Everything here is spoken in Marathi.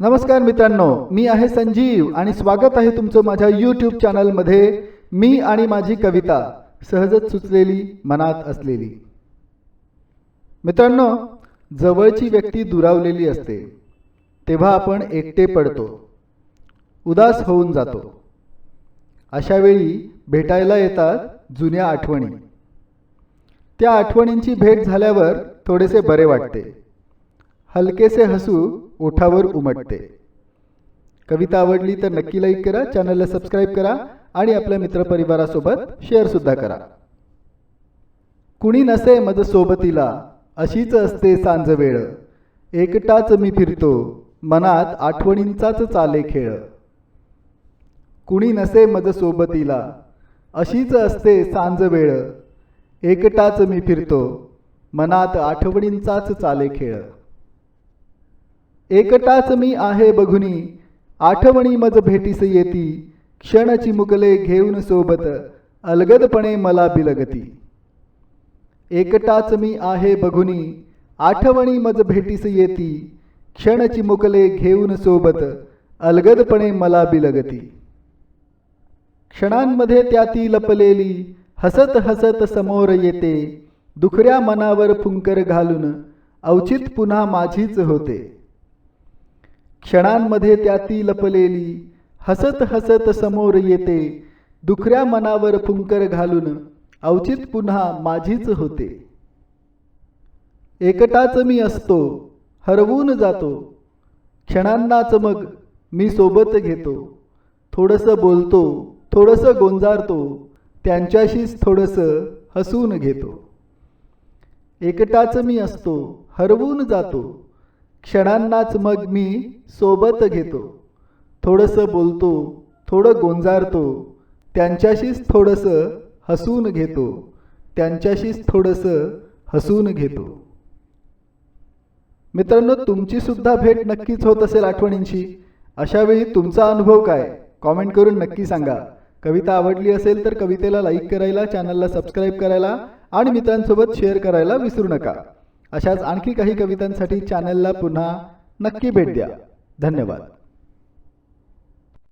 नमस्कार मित्रांनो मी आहे संजीव आणि स्वागत आहे तुमचं माझ्या यूट्यूब चॅनलमध्ये मी आणि माझी कविता सहजच सुचलेली मनात असलेली. मित्रांनो जवळची व्यक्ती दुरावलेली असते. तेव्हा आपण एकटे पडतो. उदास होऊन जातो. अशा वेळी भेटायला येतात जुन्या आठवणी. त्या आठवणींची भेट झाल्यावर थोडेसे बरे वाटते. हलकेसे हसू ओठावर उमटते. कविता आवडली तर नक्की लाईक करा चॅनलला सबस्क्राईब करा आणि आपल्या मित्रपरिवारासोबत शेअरसुद्धा करा. कुणी नसे मज सोबतीला अशीच असते सांज वेळ. एकटाच मी फिरतो मनात आठवणींचाच चाले खेळ. कुणी नसे मज सोबतीला अशीच असते सांज वेळ. एकटाच मी फिरतो मनात आठवणींचाच चाले खेळ. एकटाच मी आहे बघुनी. आठवणी मज भेटीस येती. क्षणची मुकले घेऊन सोबत. अलगदपणे मला बिलगती. एकटाच मी आहे बघुनी. आठवणी मज भेटीस येती. क्षणची मुकले घेऊन सोबत. अलगदपणे मला बिलगती. क्षणांमध्ये त्या ती लपलेली. हसत हसत समोर येते. दुखऱ्या मनावर फुंकर घालून. अवचित पुन्हा माझीच होते. क्षणांमध्ये त्या ती लपलेली हसत हसत समोर येते दुखऱ्या मनावर फुंकर घालून अवचित पुन्हा माझीच होते. एकटाच मी असतो हरवून जातो. क्षणांनाच मग मी सोबत घेतो. थोडंसं बोलतो थोडंसं गोंजारतो त्यांच्याशीच थोडंसं हसून घेतो. एकटाच मी असतो हरवून जातो. क्षणांनाच मग मी सोबत घेतो. थोडंसं बोलतो थोडं गोंजारतो. त्यांच्याशीच थोडंसं हसून घेतो. त्यांच्याशीच थोडंसं हसून घेतो. मित्रांनो तुमची सुद्धा भेट नक्कीच होत असेल आठवणींची अशावेळी तुमचा अनुभव काय? कॉमेंट करून नक्की सांगा. कविता आवडली असेल तर कवितेला लाईक करायला चॅनलला सबस्क्राईब करायला आणि मित्रांसोबत शेअर करायला विसरू नका. अशाच आणखी काही कवितांसाठी चॅनलला पुन्हा नक्की भेट द्या. धन्यवाद.